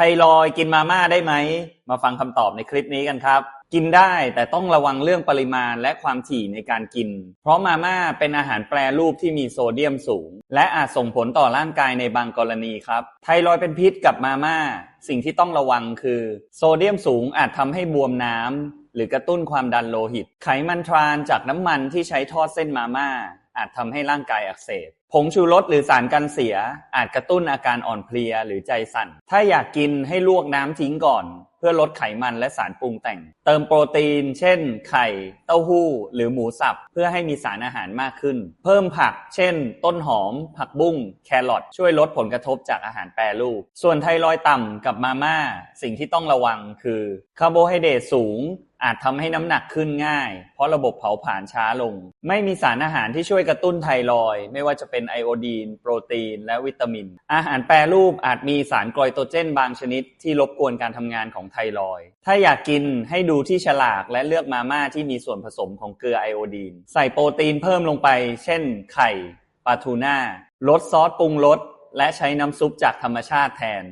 ทรอยกินมาม่าได้ไหม มาฟังคำตอบในคลิปนี้กันครับ กินได้แต่ต้องระวังเรื่องปริมาณและความถี่ในการกิน เพราะมาม่าเป็นอาหารแปรรูปที่มีโซเดียมสูง และอาจส่งผลต่อร่างกายในบางกรณีครับ ไทรอยเป็นพิษกับมาม่า สิ่งที่ต้องระวังคือ โซเดียมสูงอาจทำให้บวมน้ำหรือกระตุ้นความดันโลหิต ไขมันทรานจากน้ำมันที่ใช้ทอดเส้นมาม่าอาจทำให้ร่างกายอักเสบ ผงชูรสหรือสารกันเสีย อาจกระตุ้นอาการอ่อนเพลียหรือใจสั่น ถ้าอยากกินให้ลวกน้ำทิ้งก่อน เพื่อลดไขมันและสารปรุงแต่ง เติมโปรตีน เช่น ไข่ เต้าหู้ หรือหมูสับ เพื่อให้มีสารอาหารมากขึ้น เพิ่มผัก เช่น ต้นหอม ผักบุ้ง แครอท ช่วยลดผลกระทบจากอาหารแปรรูป ส่วนไทรอยต่ำกับมาม่า สิ่งที่ต้องระวังคือคาร์โบไฮเดรตสูง อาจทำให้น้ำหนักขึ้นง่าย เพราะระบบเผาผลาญช้าลง ไม่มีสารอาหารที่ช่วยกระตุ้นไทรอย ไม่ว่าจะเป็นไอโอดีน โปรตีน และวิตามิน อาหารแปรรูปอาจมีสารไกลโตเจนบางชนิดที่รบกวนการทำงานของไทรอย ถ้าอยากกินให้ดูที่ฉลากและเลือกมาม่าที่มีส่วนผสมของเกลือไอโอดีน ใส่โปรตีนเพิ่มลงไป เช่น ไข่ปลาทูน่าลดซอสปรุงรสและใช้น้ำซุปจากธรรมชาติแทน